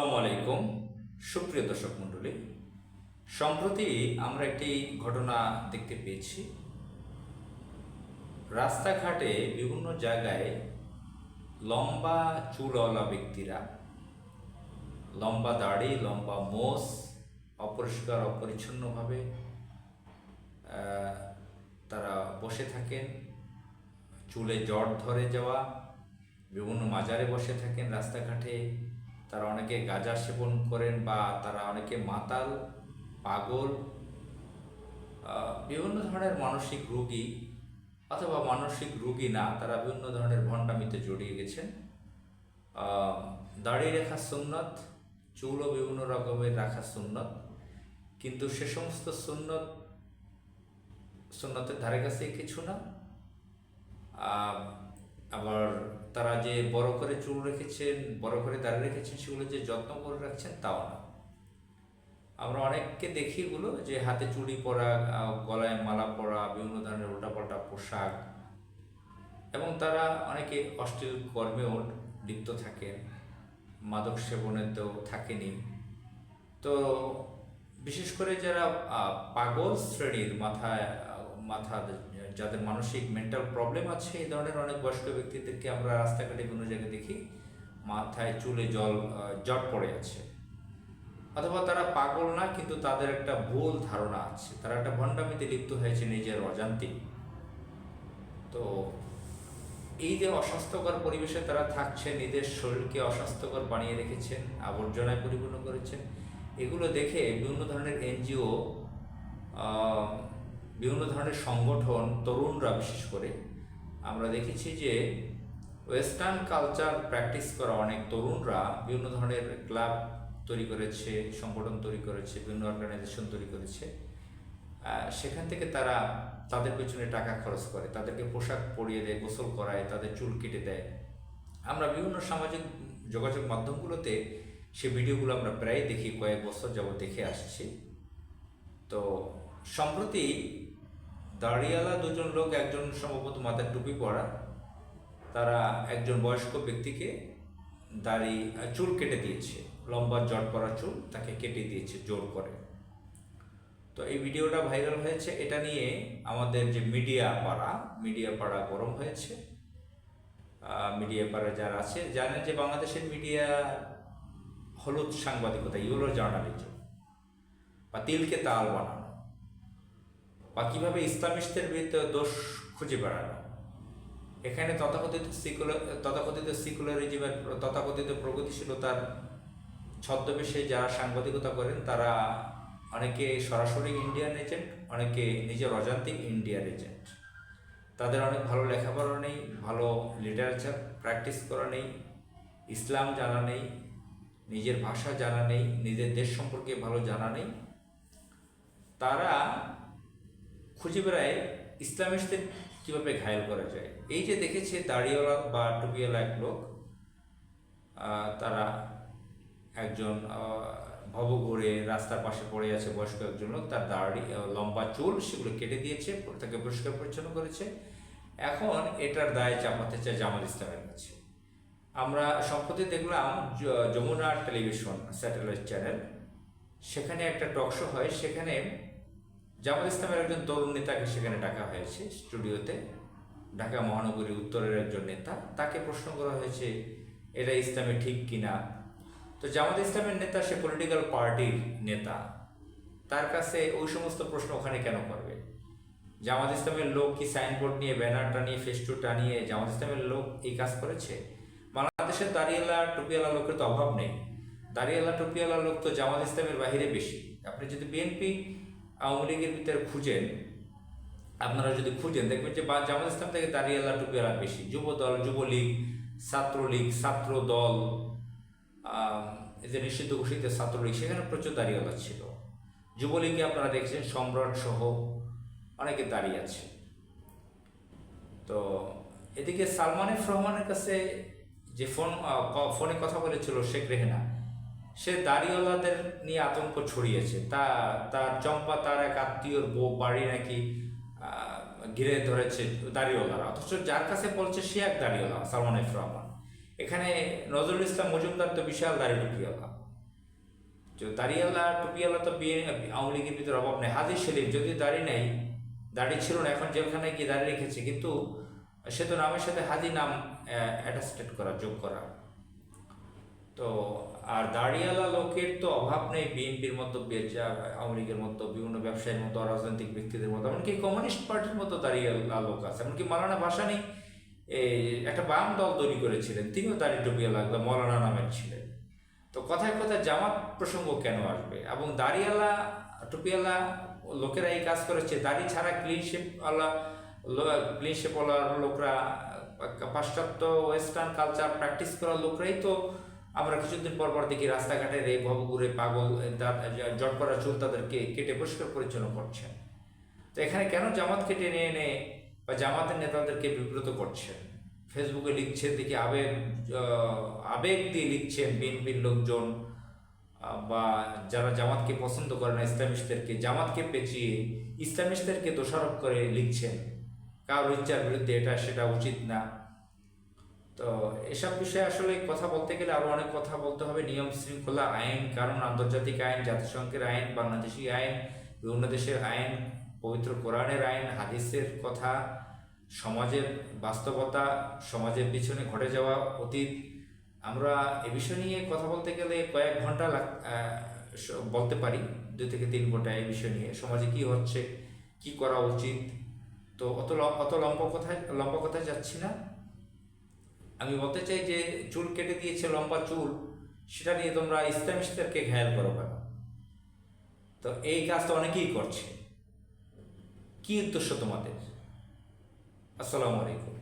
আসসালামু আলাইকুম। সুপ্রিয় দর্শক মণ্ডলী, সম্প্রতি আমরা একটি ঘটনা দেখতে পেয়েছি। রাস্তাঘাটে বিভিন্ন জায়গায় লম্বা চুলওয়ালা ব্যক্তিরা, লম্বা দাড়ি, লম্বা মোষ অপরিষ্কার, অপরিচ্ছন্নভাবে তারা বসে থাকেন। চুলে জট ধরে যাওয়া, বিভিন্ন মাজারে বসে থাকেন রাস্তাঘাটে। তারা অনেকে গাঁজা সেবন করেন বা তারা অনেকে মাতাল, পাগল বিভিন্ন ধরনের মানসিক রোগী অথবা মানসিক রোগী না, তারা বিভিন্ন ধরনের ভণ্ডামিতে জড়িয়ে গেছেন। দাড়ি রেখা সুন্নত, চুলও বিভিন্ন রকমের রাখা সুন্নত। কিন্তু সে সমস্ত সুন্নত, সুন্নতের ধারে কাছে কিছু না। আবার তারা যে বড় করে চুল রেখেছেন, বড় করে দাঁড়িয়ে রেখেছেন, সেগুলো যে যত্ন করে রাখছেন, তাও না। আমরা অনেককে দেখি এগুলো যে হাতে চুড়ি পরা গলায় মালা পরা, বিভিন্ন ধরনের উল্টাপাল্টা পোশাক। এবং তারা অনেকে অশ্লীল কর্মেও লিপ্ত থাকেন, মাদক সেবনে তো থাকেনি। তো বিশেষ করে যারা পাগল শ্রেণির মাথায় মাথা যাদের মানসিক মেন্টাল প্রবলেম আছে, এই ধরনের অনেক বয়স্ক ব্যক্তিদেরকে আমরা রাস্তাঘাটে কোনো জায়গায় দেখি মাথায় চুলে জল জট পড়ে আছে। অথবা তারা পাগল না, কিন্তু তাদের একটা ভুল ধারণা আছে। তারা একটা ভণ্ডামিতে লিপ্ত হয়েছে নিজের অজান্তে। তো এই যে অস্বাস্থ্যকর পরিবেশে তারা থাকছে নিজের শরীরকে অস্বাস্থ্যকর বানিয়ে রেখেছেন, আবর্জনায় পরিপূর্ণ করেছেন, এগুলো দেখে বিভিন্ন ধরনের এনজিও বিভিন্ন ধরনের সংগঠন, তরুণরা বিশেষ করে, আমরা দেখেছি যে ওয়েস্টার্ন কালচার প্র্যাকটিস করা অনেক তরুণরা বিভিন্ন ধরনের ক্লাব তৈরি করেছে, সংগঠন তৈরি করেছে, বিভিন্ন অর্গানাইজেশন তৈরি করেছে। সেখান থেকে তারা তাদের পেছনে টাকা খরচ করে, তাদেরকে পোশাক পরিয়ে দেয়, গোসল করায়, তাদের চুল কেটে দেয়। আমরা বিভিন্ন সামাজিক যোগাযোগ মাধ্যমগুলোতে সে ভিডিওগুলো আমরা প্রায় দেখি, কয়েক বছর যাবত দেখে আসছি। তো সম্প্রতি দাড়িয়ালা দুজন লোক, একজন সম্ভবত মাথায় টুপি পরা, তারা একজন বয়স্ক ব্যক্তিকে দাড়ি চুল কেটে দিয়েছে। লম্বা জট পরা চুল তাকে কেটে দিয়েছে জোর করে। তো এই ভিডিওটা ভাইরাল হয়েছে। এটা নিয়ে আমাদের যে মিডিয়া পাড়া মিডিয়া পাড়া গরম হয়েছে। মিডিয়া পাড়া যারা আছে জানেন যে বাংলাদেশের মিডিয়া হলুদ সাংবাদিকতা, ইউরো জার্নালিজম, বা তিলকে তাল বানানো। বা কীভাবে ইসলামিস্টদের বিরুদ্ধে দোষ খুঁজে বেড়ানো? এখানে তথাকথিত সিকুলার তথাকথিত সিকুলারিজমের তথাকথিত প্রগতিশীলতার ছদ্মবেশে যারা সাংবাদিকতা করেন, তারা অনেকে সরাসরি ইন্ডিয়ান এজেন্ট অনেকে নিজের অজান্তিক ইন্ডিয়ান এজেন্ট তাদের অনেক ভালো লেখাপড়া নেই, ভালো লিটারেচার প্র্যাকটিস করা নেই, ইসলাম জানা নেই, নিজের ভাষা জানা নেই, নিজের দেশ সম্পর্কে ভালো জানা নেই। তারা খুঁজে বেড়ায় ইসলামিস্টদের কীভাবে ঘায়ল করা যায়? এই যে দেখেছে দাড়িওয়ালা বা টুপিওয়ালা এক লোক তারা একজন ভবঘুরে রাস্তার পাশে পড়ে আছে, বয়স্ক একজন লোক, তার দাড়ি লম্বা চুল সেগুলো কেটে দিয়েছে, তাকে পরিষ্কার পরিচ্ছন্ন করেছে। এখন এটার দায় চাপাতে চায় জামাল ইসলামের কাছে। আমরা সম্প্রতি দেখলাম যমুনা টেলিভিশন, স্যাটেলাইট চ্যানেল, সেখানে একটা টক শো হয়, সেখানে জামাল ইসলামের একজন তরুণ নেতাকে সেখানে ডাকা হয়েছে স্টুডিওতে। ঢাকা মহানগরী উত্তরের একজন নেতা। তাকে প্রশ্ন করা হয়েছে, এটা ইসলামে ঠিক কিনা? তো জামাত ইসলামের নেতা সে পলিটিক্যাল পার্টির নেতা। তার কাছে ওই সমস্ত প্রশ্ন ওখানে কেন করবে? জামাত ইসলামের লোক কি সাইনবোর্ড নিয়ে ব্যানার টানিয়ে ফেস্টুন টানিয়ে জামাত ইসলামের লোক এই কাজ করেছে? বাংলাদেশের দাঁড়িয়েলা টুপিওয়ালা লোকের তো অভাব নেই। দাঁড়িয়েলা টুপিওয়ালা লোক তো জামাত ইসলামের বাহিরে বেশি। আপনি যদি বিএনপি আওয়ামী লীগের ভিতরে খুঁজেন, আপনারা যদি খুঁজেন, দেখবেন যে জামাত ইসলাম থেকে দাঁড়িয়েলা টুপিওয়ালা বেশি। যুব দল যুবলীগ, ছাত্রলীগ ছাত্র দল যে নিষিদ্ধ ঘোষিত ছাত্রলীগ, সেখানে প্রচুর দাঁড়িয়েলা ছিল। যুবলীগে আপনারা দেখছেন, সম্রাট সহ অনেকে দাঁড়িয়ে আছে। তো এদিকে সালমান রহমানের কাছে যে ফোন ফোনে কথা বলেছিল শেখ রেহেনা সে দাড়িওয়ালাদের নিয়ে আতঙ্ক ছড়িয়েছে। তা, তার চম্পা, তার এক আত্মীয়র বউ, বাড়ি নাকি ঘিরে ধরেছে দাড়িওয়ালারা। অথচ যার কাছে বলছে সে এক দাড়িওয়ালা, সালমান এফ রহমান। এখানে নজরুল ইসলাম মজুমদার তো বিশাল দাড়ি টুপিওয়ালা। যে দাড়িওয়ালা, টুপিওয়ালা তো বিয়ে, আওয়ামী লীগের ভিতরে অভাব নেই। হাজির সেলিম যদি দাড়ি নেই, দাড়ি ছিল না, এখন যেখানে গিয়ে দাড়ি রেখেছে। কিন্তু সে তো নামের সাথে হাজি নাম অ্যাটাস্টেড করা যোগ করা তো, আর দাড়িওয়ালা লোকের তো অভাব নেই বিএনপির মতো আওয়ামী লীগের মতো, বিভিন্ন ব্যবসায়ীর মতো রাজনৈতিক ব্যক্তিদের মতো, এমনকি কমিউনিস্ট পার্টির মতো দাড়িওয়ালা লোক আছে, এমনকি মালানা এই একটা বাম দল তৈরি করেছিলেন, তিনিও দাঁড়িয়ে টুপিয়া লাগবে মৌলানা নামের ছিলেন তো কথায় কথায় জামাত প্রসঙ্গ কেন আসবে? এবং দাড়িওয়ালা টুপিয়ালা লোকেরা এই কাজ করেছে, দাড়ি ছাড়া ক্লিন শেপওয়ালা ক্লিন শেপওয়ালা লোকরা, পাশ্চাত্য ওয়েস্টার্ন কালচার প্র্যাকটিস করা লোকরাই তো আমরা কিছুদিন পর পর দেখি রাস্তাঘাটের এই ভবঘুরে পাগল জট করা চুল তাদেরকে কেটে পরিষ্কার পরিচ্ছন্ন করছেন। তো এখানে কেন জামাত কেটে নিয়ে এনে বা জামাতের নেতাদেরকে বিব্রত করছেন? ফেসবুকে লিখছেন দেখি আবেগ আবেগ দিয়ে লিখছেন বিএনপির লোকজন বা যারা জামাতকে পছন্দ করে না, ইসলামিস্টদেরকে। জামাতকে পেঁচিয়ে ইসলামিস্টদেরকে দোষারোপ করে লিখছেন। কারোর ইচ্ছার বিরুদ্ধে এটা, সেটা উচিত না। তো এসব বিষয়ে আসলে কথা বলতে গেলে আরও অনেক কথা বলতে হবে। নিয়ম শৃঙ্খলা আইন, কারণ আন্তর্জাতিক আইন, জাতিসংঘের আইন, বাংলাদেশি আইন, বিভিন্ন দেশের আইন, পবিত্র কোরআনের আইন, হাদিসের কথা, সমাজের বাস্তবতা, সমাজের পিছনে ঘটে যাওয়া অতীত। আমরা এ বিষয় নিয়ে কথা বলতে গেলে কয়েক ঘণ্টা বলতে পারি, দুই থেকে তিন ঘণ্টা এই বিষয় নিয়ে। সমাজে কি হচ্ছে, কি করা উচিত? তো অত অত লম্বা কথায় লম্বা কথায় যাচ্ছি না। আমি বলতে চাই যে চুল কেটে দিয়েছে লম্বা চুল, সেটা নিয়ে তোমরা ইসলামিস্টদেরকে ঘায়াল করো কেন? তো এই কাজটা অনেকেই করছে। কি উদ্দেশ্য তোমাদের? আসসালামু আলাইকুম।